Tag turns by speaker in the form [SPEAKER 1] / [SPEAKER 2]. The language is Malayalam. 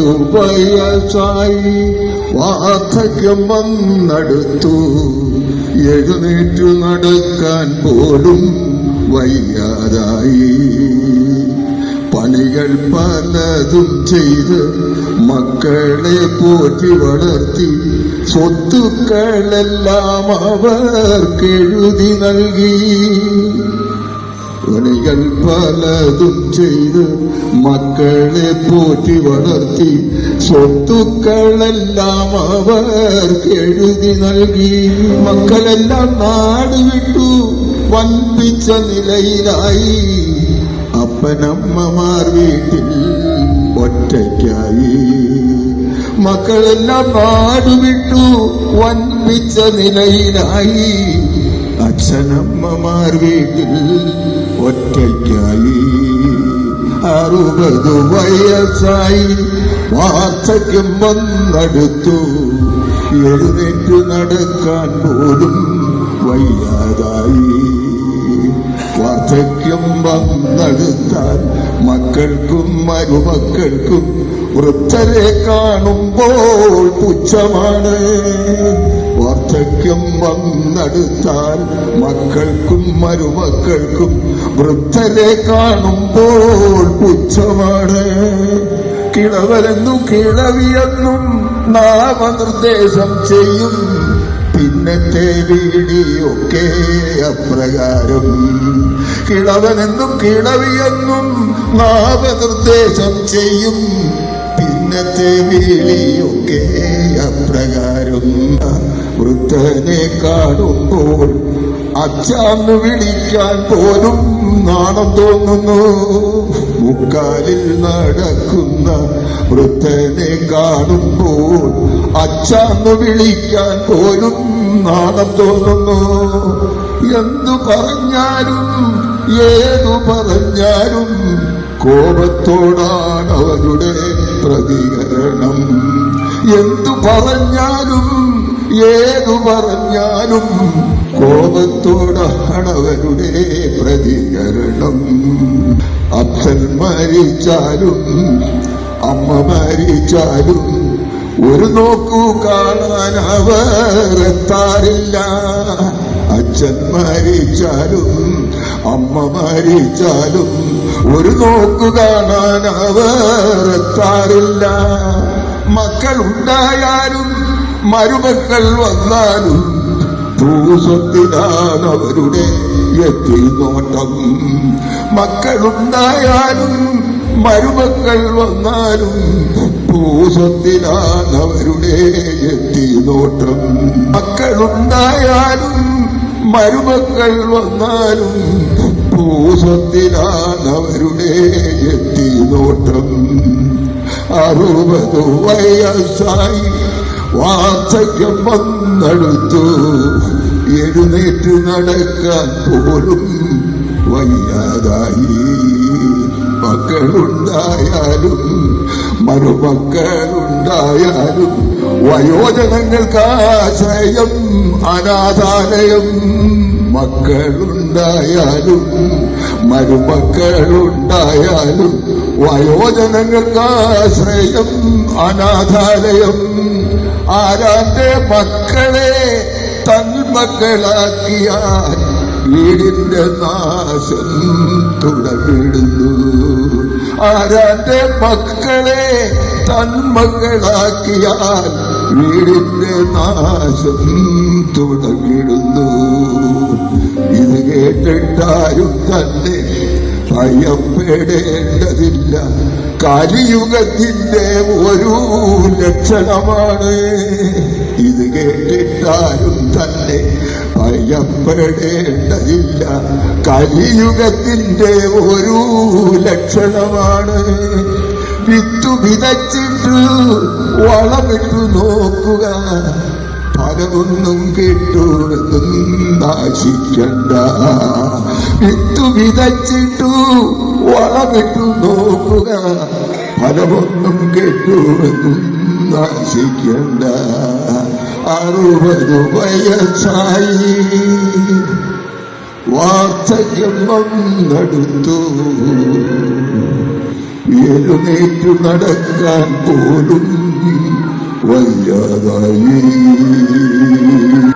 [SPEAKER 1] വയസ്സായി വാർദ്ധക്യം വന്നടുത്തു. എഴുന്നേറ്റു നടക്കാൻ പോലും വയ്യാതായി. പണികൾ പലതും ചെയ്ത് മക്കളെ പോറ്റി വളർത്തി. സ്വത്തുക്കളെല്ലാം അവർക്കെഴുതി നൽകി. പണികൾ പലതും ചെയ്ത് മക്കളെ പോറ്റി വളർത്തി. സ്വത്തുക്കളെല്ലാം അവർ എഴുതി നൽകി. മക്കളെല്ലാം നാട് വിട്ടു വൻപിച്ച നിലയിലായി. അപ്പനമ്മമാർ വീട്ടിൽ ഒറ്റയ്ക്കായി. മക്കളെല്ലാം നാട് വിട്ടു വൻപിച്ച നിലയിലായി. അച്ഛനമ്മമാർ വീട്ടിൽ ഒറ്റയ്ക്കായി അറുപത് വയസ്സായി വാർദ്ധക്യം വന്നടുത്തു. എഴുന്നേറ്റ് നടക്കാൻ പോലും വയ്യാതായി. വാർദ്ധക്യം വന്നെടുത്താൽ മക്കൾക്കും മരുമക്കൾക്കും വൃദ്ധരെ കാണുമ്പോൾ പുച്ഛമാണ്. വാർദ്ധക്യം വന്നെടുത്താൽ മക്കൾക്കും മരുമക്കൾക്കും വൃദ്ധരെ കാണുമ്പോൾ പുച്ഛമാണ്. കിളവരെന്നും കിളവിയെന്നും നാമനിർദ്ദേശം ചെയ്യും. പിന്നത്തെ വീടിയൊക്കെ അപ്രകാരം. കിളവനെന്നും കിളവിയെന്നും നാമനിർദ്ദേശം ചെയ്യും. വീടിയൊക്കെ അപ്രകാരം വൃദ്ധനെ കാണുമ്പോൾ അച്ഛന്ന് വിളിക്കാൻ പോലും നാണം തോന്നുന്നു. മുക്കാലിൽ നടക്കുന്ന വൃദ്ധനെ കാണുമ്പോൾ അച്ഛന്ന് വിളിക്കാൻ പോലും നാണം തോന്നുന്നു. എന്തു പറഞ്ഞാലും ഏതു പറഞ്ഞാലും കോപത്തോടാണ് അവരുടെ പ്രതികരണം. എന്തു പറഞ്ഞാലും ഏതു പറഞ്ഞാലും കോപത്തോടാണവരുടെ പ്രതികരണം. അച്ഛൻ മരിച്ചാലും അമ്മ മരിച്ചാലും ഒരു നോക്കു കാണാൻ അവർ എത്താറില്ല. അച്ഛൻ മരിച്ചാലും അമ്മ മരിച്ചാലും ഒരു നോക്കു കാണാൻ അവർ മക്കൾ ഉണ്ടായാലും മരുമക്കൾ വന്നാലും ഭൂസ്വത്തിലാണ് അവരുടെ എത്തി നോട്ടം മക്കളുണ്ടായാലും മരുമക്കൾ വന്നാലും ഭൂസ്വത്തിലാണ് അവരുടെ എത്തി നോട്ടം മക്കളുണ്ടായാലും മരുമക്കൾ വന്നാലും ഭൂസ്വത്തിലാണ് അവരുടെ എത്തി നോട്ടം. അറുപത് വയസ്സായി വാർദ്ധക്യം വന്നെടുത്തു. എഴുന്നേറ്റ് നടക്കാൻ പോലും വയ്യാതായി. മക്കളുണ്ടായാലും മരുമക്കളുണ്ടായാലും വയോജനങ്ങൾക്ക് ആശ്രയം അനാഥാലയം. മക്കളുണ്ടായാലും മരുമക്കളുണ്ടായാലും വയോജനങ്ങൾക്ക് ആശ്രയം അനാഥാലയം. ആരാന്റെ മക്കളെ തന്മക്കളാക്കിയാൽ വീടിന്റെ നാശം തുടരുന്നു ആരാന്റെ മക്കളെ തന്മക്കളാക്കിയാൽ വീടിന്റെ നാശം തുടങ്ങിടുന്നു. ഇത് കേട്ടിട്ടാരും തന്നെ ഭയപ്പെടേണ്ടതില്ല കലിയുഗത്തിന്റെ ഒരു ലക്ഷണമാണ്. ഇത് കേട്ടിട്ടാരും തന്നെ ഭയപ്പെടേണ്ടതില്ല കലിയുഗത്തിന്റെ ഒരു ലക്ഷണമാണ്. വിത്തു വിതച്ചിട്ടു വളമിട്ടു നോക്കുക. ഫലമൊന്നും കിട്ടുന്നാശിക്കണ്ട നാശിക്കണ്ട. വിത്തു വിതച്ചിട്ടു വളമിട്ടു നോക്കുക. ഫലമൊന്നും കിട്ടുമെന്നും നാശിക്കണ്ട. അറുപത് വയസ്സായി. വാർദ്ധക്യം വന്നെടുത്തു. എഴുന്നേറ്റു നടക്കാൻ പോലും വയ്യാതായി.